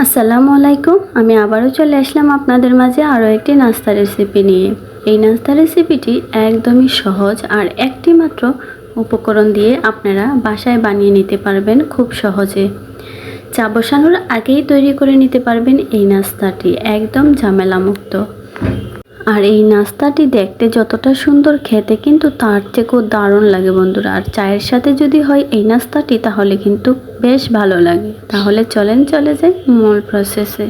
আসসালামু আলাইকুম। আমি আবারও চলে আসলাম আপনাদের মাঝে আরও একটি নাস্তা রেসিপি নিয়ে। এই নাস্তা রেসিপিটি একদমই সহজ আর একটি মাত্র উপকরণ দিয়ে আপনারা বাসায় বানিয়ে নিতে পারবেন খুব সহজে। চা বসানোর আগেই তৈরি করে নিতে পারবেন এই নাস্তাটি, একদম ঝামেলামুক্ত। আর এই নাস্তাটি দেখতে যতটা সুন্দর খেতে কিন্তু তার থেকেও দারুণ লাগে বন্ধুরা। আর চায়ের সাথে যদি হয় এই নাস্তাটি তাহলে কিন্তু বেশ ভালো লাগে। তাহলে চলেন, চলে যাই মূল প্রসেসে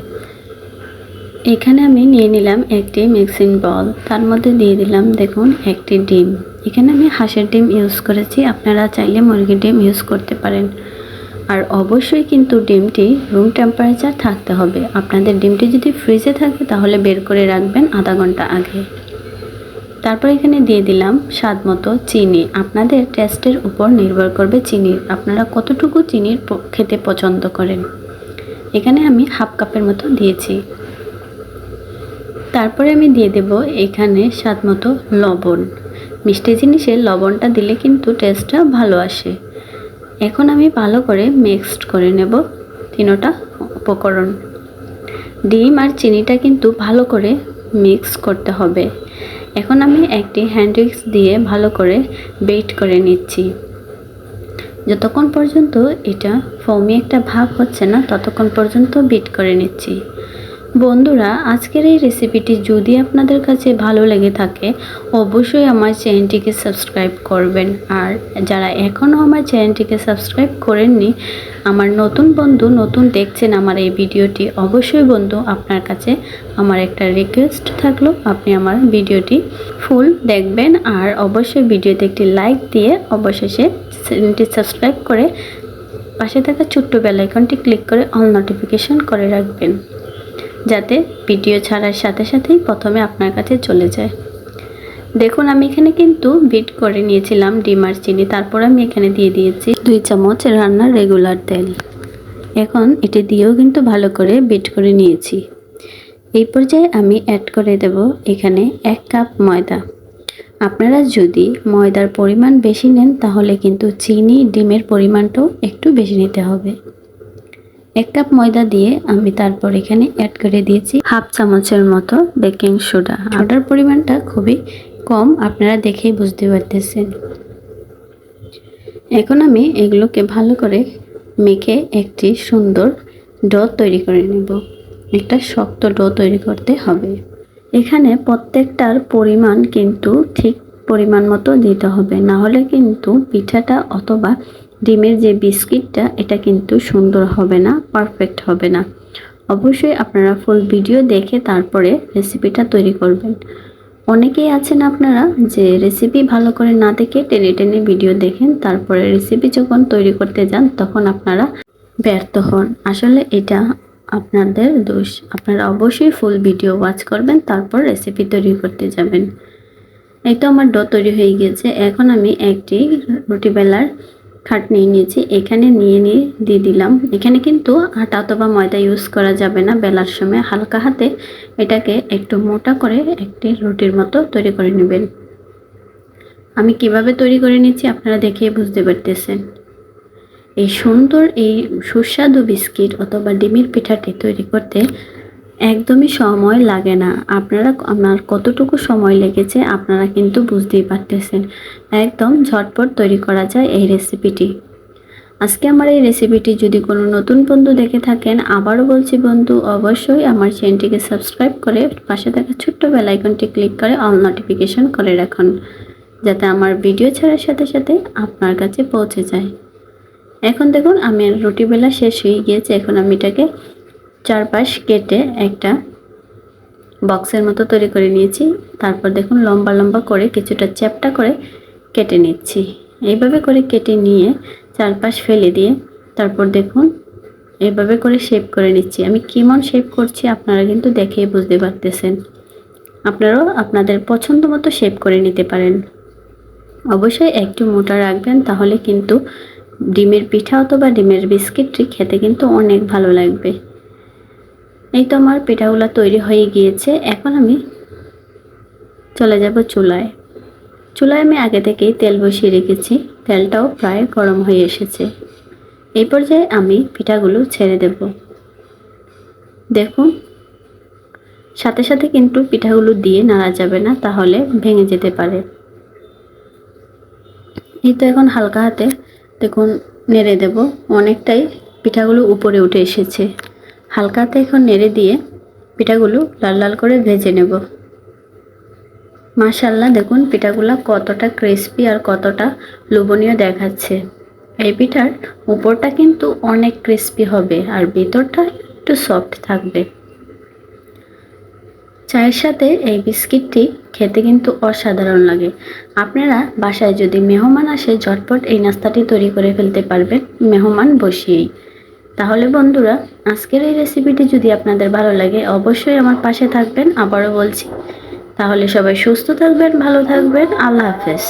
এখানে আমি নিয়ে নিলাম একটি মিক্সিং বল তার মধ্যে দিয়ে দিলাম দেখুন একটি ডিম। এখানে আমি হাঁসের ডিম ইউজ করেছি। আপনারা চাইলে মুরগির ডিম ইউজ করতে পারেন। আর অবশ্যই কিন্তু ডিমটি রুম টেম্পারেচার থাকতে হবে। আপনাদের ডিমটি যদি ফ্রিজে থাকে তাহলে বের করে রাখবেন আধা ঘণ্টা আগে। তারপর এখানে দিয়ে দিলাম স্বাদ মতো চিনি। আপনাদের টেস্টের উপর নির্ভর করবে চিনির। আপনারা কতটুকু চিনির খেতে পছন্দ করেন। এখানে আমি হাফ কাপের মতো দিয়েছি। তারপরে আমি দিয়ে দেব এখানে স্বাদ মতো লবণ। মিষ্টি জিনিসে লবণটা দিলে কিন্তু টেস্টটা ভালো আসে। এখন আমি ভালো করে মিক্সড করে নেব তিনোটা উপকরণ। ডিম আর চিনিটা কিন্তু ভালো করে মিক্স করতে হবে। এখন আমি একটি হ্যান্ড উইক্স দিয়ে ভালো করে বেট করে নিচ্ছি। যতক্ষণ পর্যন্ত এটা ফমি একটা ভাব হচ্ছে না, ততক্ষণ পর্যন্ত বিট করে নিচ্ছি। বন্ধুরা, আজকের এই রেসিপিটি যদি আপনাদের কাছে ভালো লেগে থাকে, অবশ্যই আমার চ্যানেলটিকে সাবস্ক্রাইব করবেন। আর যারা এখনও আমার চ্যানেলটিকে সাবস্ক্রাইব করেননি, আমার নতুন বন্ধু, নতুন দেখছেন আমার এই ভিডিওটি, অবশ্যই বন্ধু, আপনার কাছে আমার একটা রিকোয়েস্ট থাকল, আপনি আমার ভিডিওটি ফুল দেখবেন। আর অবশ্যই ভিডিওতে একটি লাইক দিয়ে অবশেষে চ্যানেলটি সাবস্ক্রাইব করে পাশে থাকা ছোট্ট বেল আইকনটি ক্লিক করে অল নোটিফিকেশন করে রাখবেন। যাতে ভিডিও ছাড়ার সাথে সাথেই প্রথমে আপনার কাছে চলে যায়। দেখুন, আমি এখানে কিন্তু বিট করে নিয়েছিলাম ডিম আর চিনি, তারপর আমি এখানে দিয়ে দিয়েছি দুই চামচ রান্নার রেগুলার তেল। এখন এটি দিয়েও কিন্তু ভালো করে বিট করে নিয়েছি। এই পর্যায়ে আমি অ্যাড করে দেব এখানে এক কাপ ময়দা। আপনারা যদি ময়দার পরিমাণ বেশি নেন, তাহলে কিন্তু চিনি, ডিমের পরিমাণটাও একটু বেশি নিতে হবে। এক কাপ ময়দা দিয়ে আমি তারপর এখানে অ্যাড করে দিয়েছি হাফ চামচের মতো বেকিং সোডা সোডার পরিমাণটা খুবই কম, আপনারা দেখেই বুঝতে পারতেছেন। এখন আমি এগুলোকে ভালো করে মেখে একটি সুন্দর ড তৈরি করে নেব। একটা শক্ত ড তৈরি করতে হবে। এখানে প্রত্যেকটার পরিমাণ কিন্তু ঠিক পরিমাণ মতো দিতে হবে। না হলে কিন্তু পিঠাটা অথবা ডিমের যে বিস্কিটটা, এটা কিন্তু সুন্দর হবে না পারফেক্ট হবে না। অবশ্যই আপনারা ফুল ভিডিও দেখে তারপরে রেসিপিটা তৈরি করবেন। অনেকেই আছেন আপনারা যে রেসিপি ভালো করে না দেখে টেনে টেনে ভিডিও দেখেন, তারপরে রেসিপি যখন তৈরি করতে যান, তখন আপনারা ব্যর্থ হন। আসলে এটা আপনাদের দোষ। আপনারা অবশ্যই ফুল ভিডিও ওয়াচ করবেন, তারপর রেসিপি তৈরি করতে যাবেন। এই তো আমার ডো তৈরি হয়ে গিয়েছে এখন আমি একটি রুটি বেলার খাট নিয়ে নিয়েছি, এখানে নিয়ে নিয়ে দিয়ে দিলাম। এখানে কিন্তু আটা অথবা ময়দা ইউজ করা যাবে না বেলার সময়। হালকা হাতে এটাকে একটু মোটা করে একটি রুটির মতো তৈরি করে নেবেন। আমি কীভাবে তৈরি করে নিচ্ছি আপনারা দেখে বুঝতে পারতেছেন। এই সুন্দর, এই সুস্বাদু বিস্কিট অথবা ডিমের পিঠাটি তৈরি করতে একদমই সময় লাগে না। আপনারা আমার কতটুকু সময় লেগেছে আপনারা কিন্তু বুঝতেই পারতেছেন। একদম ঝটপট তৈরি করা যায় এই রেসিপিটি আজকে আমার এই রেসিপিটি যদি কোনো নতুন বন্ধু দেখে থাকেন, আবারও বলছি বন্ধু, অবশ্যই আমার চ্যানেলটিকে সাবস্ক্রাইব করে পাশে থাকা ছোট্ট বেল আইকনটি ক্লিক করে অল নোটিফিকেশন করে রাখুন, যাতে আমার ভিডিও ছাড়ার সাথে সাথে আপনার কাছে পৌঁছে যায়। এখন দেখুন, আমি রুটি বেলা শেষ হয়ে গিয়েছে। এখন আমি এটাকে চারপাশ কেটে একটা বক্সের মতো তৈরি করে নিয়েছি। তারপর দেখুন লম্বা লম্বা করে কিছুটা চ্যাপটা করে কেটে নিচ্ছি। এইভাবে করে কেটে নিয়ে চারপাশ ফেলে দিয়ে তারপর দেখুন এভাবে করে শেপ করে নিচ্ছি। আমি কেমন শেপ করছি আপনারা কিন্তু দেখেই বুঝতে পারতেছেন। আপনারাও আপনাদের পছন্দ মতো শেপ করে নিতে পারেন। অবশ্যই একটু মোটা রাখবেন তাহলে কিন্তু ডিমের পিঠা অথবা ডিমের বিস্কিটটি খেতে কিন্তু অনেক ভালো লাগবে। এই তো আমার পিঠাগুলো তৈরি হয়ে গিয়েছে। এখন আমি চলে যাব চুলায়। চুলায় আমি আগে থেকেই তেল বসিয়ে রেখেছি। তেলটাও প্রায় গরম হয়ে এসেছে। এই পর্যায়ে আমি পিঠাগুলো ছেড়ে দেব। দেখুন, সাথে সাথে কিন্তু পিঠাগুলো দিয়ে নাড়া যাবে না, তাহলে ভেঙে যেতে পারে। এই তো এখন হালকা হাতে দেখুন, নেড়ে দেব। অনেকটাই পিঠাগুলো উপরে উঠে এসেছে। হালকা হাতে এখন নেড়ে দিয়ে পিঠাগুলো লাল লাল করে ভেজে নেব। মাশাল্লাহ দেখুন পিঠাগুলো কতটা ক্রিস্পি আর কতটা লোভনীয় দেখাচ্ছে। এই পিঠার উপরটা কিন্তু অনেক ক্রিস্পি হবে আর ভিতরটা একটু সফট থাকবে। চায়ের সাথে এই বিস্কিটটি খেতে কিন্তু অসাধারণ লাগে। আপনারা বাসায় যদি মেহমান আসে, ঝটপট এই নাস্তাটি তৈরি করে ফেলতে পারবেন। মেহমান বসিয়েই। তাহলে বন্ধুরা, আজকের এই রেসিপিটি যদি আপনাদের ভালো লাগে, অবশ্যই আমার পাশে থাকবেন, আবারও বলছি। তাহলে সবাই সুস্থ থাকবেন, ভালো থাকবেন, আল্লাহ হাফেজ।